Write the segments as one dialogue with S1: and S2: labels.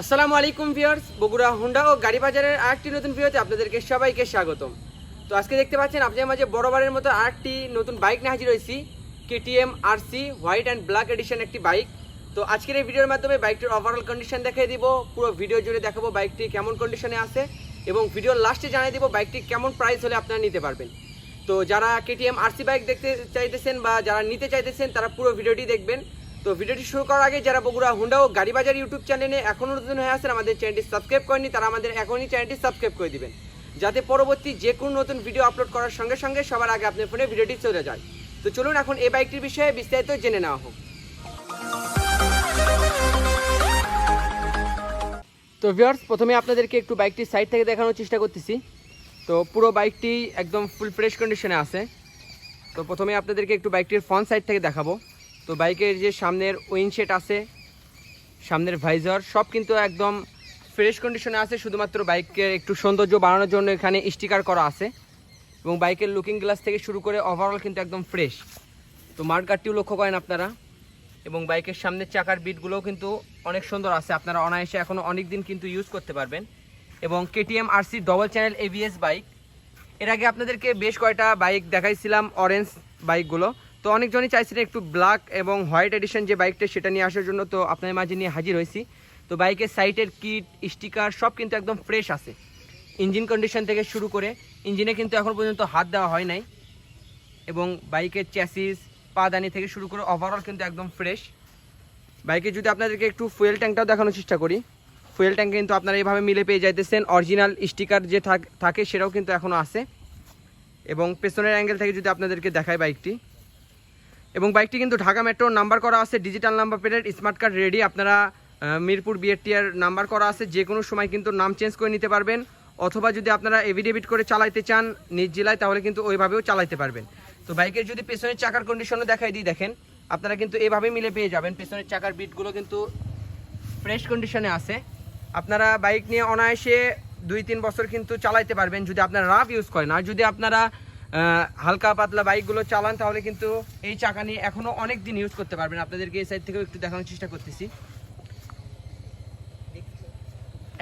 S1: আসসালামু আলাইকুম viewers, Bogura, Honda ও গাড়ি বাজারের আরেকটি নতুন ভিডিওতে আপনাদেরকে সবাইকে স্বাগতম। তো আজকে দেখতে পাচ্ছেন, আপনাদের মাঝে বড়বারের মতো আরেকটি নতুন বাইক নিয়ে হাজির হয়েছি KTM RC white and black edition একটি বাইক। তো আজকের এই ভিডিওর মাধ্যমে বাইকটির ওভারঅল কন্ডিশন দেখিয়ে দিব, পুরো ভিডিও জুড়ে দেখাবো বাইকটি কেমন কন্ডিশনে আছে এবং ভিডিওর লাস্টে জানিয়ে দিব বাইকটি কেমন প্রাইস হলে আপনারা নিতে পারবেন। তো যারা কেটিএম আরসি বাইক দেখতে চাইতেছেন বা যারা নিতে চাইতেছেন, তারা পুরো ভিডিওটি দেখবেন। তো ভিডিওটি শুরু করার আগে যারা বগুড়া, হুন্ডা ও গাড়ি বাজার ইউটিউব চ্যানেলে এখনও নতুন হয়ে আছেন, আমাদের চ্যানেলটি সাবস্ক্রাইব করেনি তারা আমাদের এখনই চ্যানেলটি সাবস্ক্রাইব করে দিবেন। যাতে পরবর্তী যে কোনো নতুন ভিডিও আপলোড করার সঙ্গে সঙ্গে সবার আগে আপনার ফোনে ভিডিওটি চলে যায়। তো চলুন এখন এই বাইকটির বিষয়ে বিস্তারিত জেনে নেওয়া হোক। তো ভিউয়ার্স প্রথমে আপনাদেরকে একটু বাইকটির সাইড থেকে দেখানোর চেষ্টা করতেছি। তো পুরো বাইকটি একদম ফুল ফ্রেশ কন্ডিশনে আছে। তো প্রথমে আপনাদেরকে একটু বাইকটির ফ্রন্ট সাইড থেকে দেখাবো। তো বাইকের যে সামনের উইনশেট আছে, সামনের ভাইজার, সব কিন্তু একদম ফ্রেশ কন্ডিশনে আছে, শুধুমাত্র বাইকের একটু সৌন্দর্য বাড়ানোর জন্য এখানে স্টিকার করা আছে এবং বাইকের লুকিং গ্লাস থেকে শুরু করে ওভারঅল কিন্তু একদম ফ্রেশ তো মার্কারটিও লক্ষ্য করেন আপনারা, এবং বাইকের সামনের চাকার বিটগুলোও কিন্তু অনেক সুন্দর আছে, আপনারা অনায়াসে এখনও অনেক দিন কিন্তু ইউজ করতে পারবেন। এবং KTM RC double channel ABS bike এর আগে আপনাদেরকে বেশ কয়টা বাইক দেখাইছিলাম অরেঞ্জ বাইকগুলো তো অনেকজনই চাইছিলেন একটু ব্ল্যাক এবং হোয়াইট এডিশন যে বাইকটা সেটা নিয়ে আসার জন্য তো আপনাদের মাঝে নিয়ে হাজির হয়েছি। তো বাইকের সাইটের কিট স্টিকার সব কিন্তু একদম ফ্রেশ আছে। ইঞ্জিন কন্ডিশন থেকে শুরু করে ইঞ্জিনে কিন্তু এখন পর্যন্ত হাত দেওয়া হয় নাই। এবং বাইকের চ্যাসিস পাদানি থেকে শুরু করে ওভারঅল কিন্তু একদম ফ্রেশ বাইকে যদি আপনাদেরকে একটু ফুয়েল ট্যাঙ্কটাও দেখানোর চেষ্টা করি ফুয়েল ট্যাঙ্ক কিন্তু আপনারা এইভাবে মিলে পেয়ে যাইতেছেন। অরিজিনাল স্টিকার যে থাকে সেটাও কিন্তু এখনও আছে। এবং পেছনের অ্যাঙ্গেল থেকে যদি আপনাদেরকে দেখায় বাইকটি এবং বাইকটি কিন্তু ঢাকা মেট্রোর নাম্বার করা আছে, digital number plate, smart card ready. আপনারা মিরপুর বিএটিআর নাম্বার করা আছে, যে কোনো সময় কিন্তু নাম চেঞ্জ করে নিতে পারবেন। অথবা যদি আপনারা এভিডেভিট করে চালাইতে চান নিজ জেলায়, তাহলে কিন্তু ওইভাবেও চালাইতে পারবেন। তো বাইকের যদি পেছনের চাকার কন্ডিশনও দেখাই দিই, দেখেন, আপনারা কিন্তু এভাবে মিলে পেয়ে যাবেন। পেছনের চাকার বিটগুলো কিন্তু ফ্রেশ কন্ডিশনে আছে। আপনারা বাইক নিয়ে অনায়াসে দুই তিন বছর কিন্তু চালাইতে পারবেন যদি আপনারা রাফ ইউজ করেন। আর যদি আপনারা হালকা পাতলা বাইকগুলো চালান, তাহলে কিন্তু এই চাকা নিয়ে এখনও অনেক দিন ইউজ করতে পারবেন। আপনাদেরকে এই সাইড থেকেও একটু দেখানোর চেষ্টা করতেছি।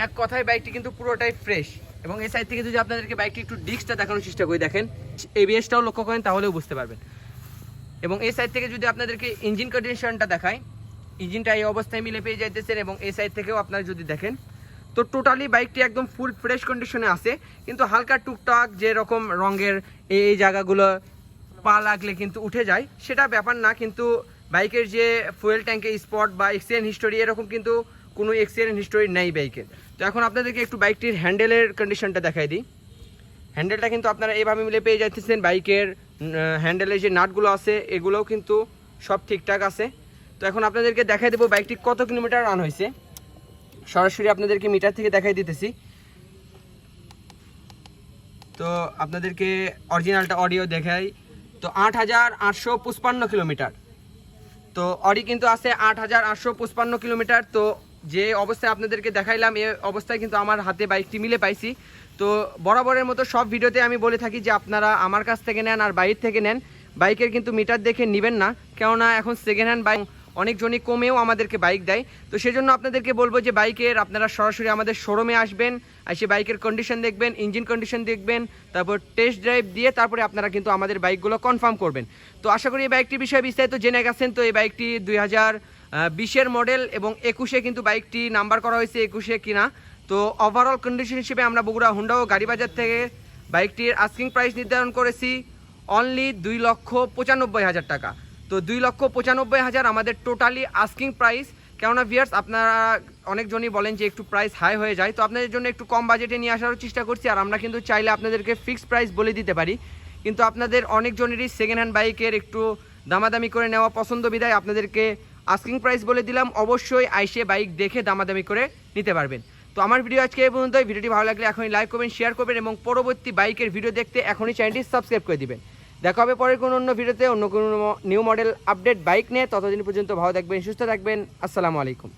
S1: এক কথায় বাইকটি কিন্তু পুরোটাই ফ্রেশ এবং এই সাইড থেকে যদি আপনাদেরকে বাইকটি একটু ডিস্কটা দেখানোর চেষ্টা করি, দেখেন এবিএসটাও লক্ষ্য করেন, তাহলেও বুঝতে পারবেন। এবং এই সাইড থেকে যদি আপনাদেরকে ইঞ্জিন কন্ডিশনটা দেখায় ইঞ্জিনটা এই অবস্থায় মিলে পেয়ে যাইতেছেন এবং এই সাইড থেকেও আপনারা যদি দেখেন তো টোটালি বাইকটি একদম ফুল ফ্রেশ কন্ডিশনে আছে, কিন্তু হালকা টুকটাক যে রকম রঙের এই এই জায়গাগুলো পা লাগলে কিন্তু উঠে যায়, সেটা ব্যাপার না, কিন্তু বাইকের যে ফুয়েল ট্যাঙ্কে স্পট বা এক্সিডেন্ট হিস্টোরি এরকম কিন্তু কোনো এক্সিডেন্ট হিস্টোরি নেই বাইকের তো এখন আপনাদেরকে একটু বাইকটির হ্যান্ডেলের কন্ডিশনটা দেখাই দিই। হ্যান্ডেলটা কিন্তু আপনারা এইভাবে মিলে পেয়ে যাচ্ছেন বাইকের হ্যান্ডেলের যে নাটগুলো আছে, এগুলোও কিন্তু সব ঠিকঠাক আছে। তো এখন আপনাদেরকে দেখাই দেবো বাইকটি কত কিলোমিটার রান হয়েছে সরাসরি আপনাদেরকে মিটার থেকে দেখাই দিতেছি। তো আপনাদেরকে অরিজিনালটা অডিও দেখাই। তো আট হাজার আটশো পঁচপান্ন কিলোমিটার। তো অডি কিন্তু আছে আট হাজার আটশো পঁচপান্ন কিলোমিটার। তো যে অবস্থায় আপনাদেরকে দেখাইলাম, এ অবস্থায় কিন্তু আমার হাতে বাইকটি মিলে পাইছি। তো বরাবরের মতো সব ভিডিওতে আমি বলে থাকি যে আপনারা আমার কাছ থেকে নেন আর বাইর থেকে নেন। বাইকের কিন্তু মিটার দেখে নেবেন না। কেননা এখন সেকেন্ড হ্যান্ড বাইক অনেকজনই কমেও আমাদেরকে বাইক দেয়। তো সেজন্য আপনাদেরকে বলব যে বাইকের আপনারা সরাসরি আমাদের শোরুমে আসবেন, আর এসে বাইকের কন্ডিশন দেখবেন ইঞ্জিন কন্ডিশন দেখবেন, তারপর টেস্ট ড্রাইভ দিয়ে তারপরে আপনারা কিন্তু আমাদের বাইকগুলো কনফার্ম করবেন। তো আশা করি এই বাইকটির বিষয়ে বিস্তারিত জেনে গেছেন। তো এই বাইকটি দুই হাজার বিশের মডেল এবং একুশে কিন্তু বাইকটি নাম্বার করা হয়েছে একুশে কিনা। তো ওভারঅল কন্ডিশন হিসেবে আমরা বগুড়া, হুন্ডা ও গাড়ি বাজার থেকে বাইকটির আস্কিং প্রাইস নির্ধারণ করেছি অনলি দুই লক্ষ পঁচানব্বই হাজার টাকা। তো দুই লক্ষ পঁচানব্বই হাজার আমাদের টোটালি আস্কিং প্রাইস কেননা ভিয়ার্স আপনারা অনেকজনই বলেন যে একটু প্রাইস হাই হয়ে যায়। তো আপনাদের জন্য একটু কম বাজেটে নিয়ে আসারও চেষ্টা করছি, আর আমরা কিন্তু চাইলে আপনাদেরকে ফিক্সড প্রাইস বলে দিতে পারি। কিন্তু আপনাদের অনেকজনেরই সেকেন্ড হ্যান্ড বাইকের একটু দামাদামি করে নেওয়া পছন্দ বিদায় আপনাদেরকে আস্কিং প্রাইস বলে দিলাম। অবশ্যই আইসে বাইক দেখে দামাদামি করে নিতে পারবেন। তো আমার ভিডিও আজকে এই পর্যন্ত ভিডিওটি ভালো লাগলে এখনই লাইক করবেন শেয়ার করবেন এবং পরবর্তী বাইকের ভিডিও দেখতে এখনই চ্যানেলটি সাবস্ক্রাইব করে দিবেন। দেখা হবে পরের কোনো অন্য ভিডিওতে, অন্য কোনো নিউ মডেল আপডেট বাইক নিয়ে। ততদিন পর্যন্ত ভালো থাকবেন, সুস্থ থাকবেন। আসসালামু আলাইকুম।